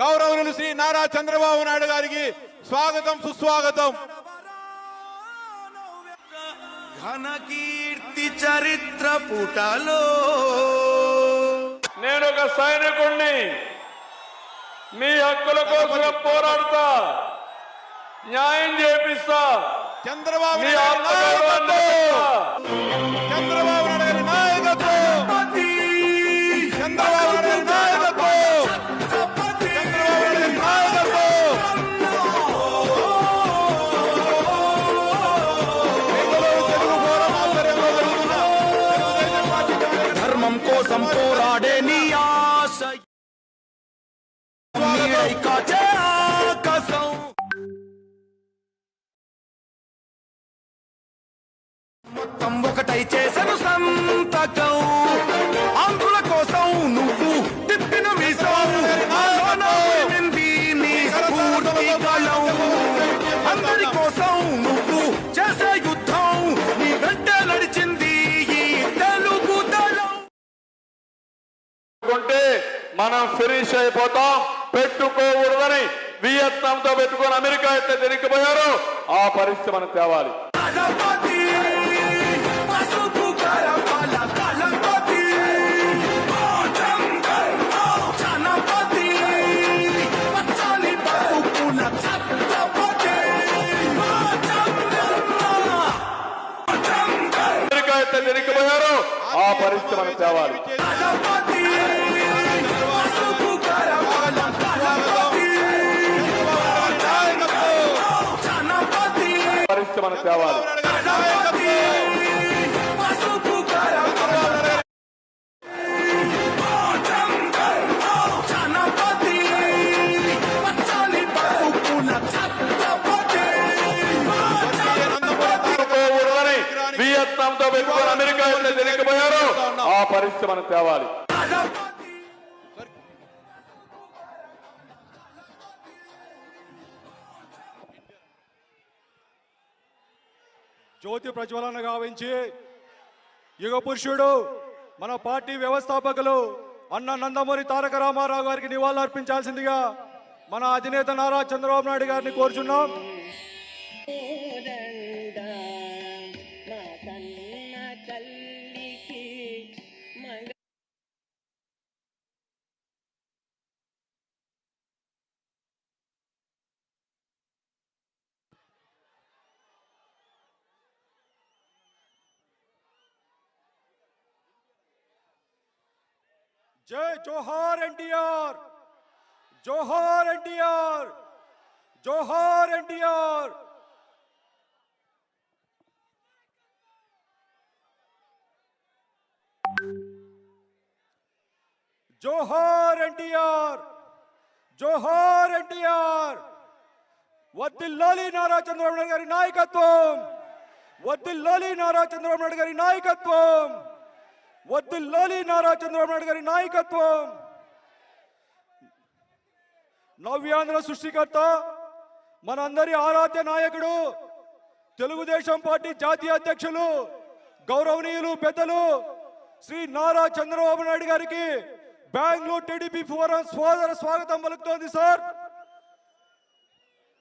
గౌరవనీయులు శ్రీ నారా చంద్రబాబు నాయుడు గారికి స్వాగతం సుస్వాగతం. ఘన కీర్తి చరిత్ర పుటలో. నేను ఒక సైనికుణ్ణి. మీ హక్కుల కోసం పోరాడుతా. న్యాయం చేపిస్తా. చంద్రబాబు కాచే ఆకాశం మొత్తం ఒకటై చేసను సంతకం ఆంధ్రుల కోసం నువ్వు తిప్పిన మీసం నీ స్ఫూర్తి గళం అందరి కోసం నువ్వు చేసే యుద్ధం నీ వెంట నడిచింది ఈ తెలుగు దళం మనం ఫినిష్ అయిపోతాం. పెట్టుకోకూడదని వియత్నాం తో పెట్టుకొని అమెరికా అయితే తిరిగిపోయారు. ఆ పరిస్థితి మనం తేవాలి. అమెరికా అయితే తిరిగిపోయారు. ఆ పరిస్థితి మనం తేవాలి. ఛత్రపతి పెట్టుకోకూడదని వియత్నాం తో పెట్టుకొని అమెరికా తిరిగిపోయారు. ఆ పరిస్థితి మనం తేవాలి. జ్యోతి ప్రజ్వలన గావించి. యుగ పురుషుడు మన పార్టీ వ్యవస్థాపకులు అన్న నందమూరి తారక రామారావు గారికి నివాళులు అర్పించాల్సిందిగా మన అధినేత నారా చంద్రబాబు నాయుడు గారిని కోరుచున్నాం. జై జోహార్ ఎన్టీఆర్ జోహార్ ఎన్టీఆర్ జోహార్ ఎన్టీఆర్ జోహార్ ఎన్టీఆర్ జోహార్ ఎన్టీఆర్ వద్దిల్లాలి నారా చంద్రబాబు నాయుడు గారి నాయకత్వం వద్దిల్లాలి నారా చంద్రబాబు నాయుడు గారి నాయకత్వం వద్దిల్లాలి నారా చంద్రబాబు నాయుడు గారి నాయకత్వం. నవ్యాంధ్ర సృష్టికర్త మనందరి ఆరాధ్య నాయకుడు తెలుగుదేశం పార్టీ జాతీయ అధ్యక్షులు గౌరవనీయులు పెద్దలు శ్రీ నారా చంద్రబాబు నాయుడు గారికి బెంగళూరు టీడీపీ ఫోరం సోదర స్వాగతం పలుకుతోంది సార్.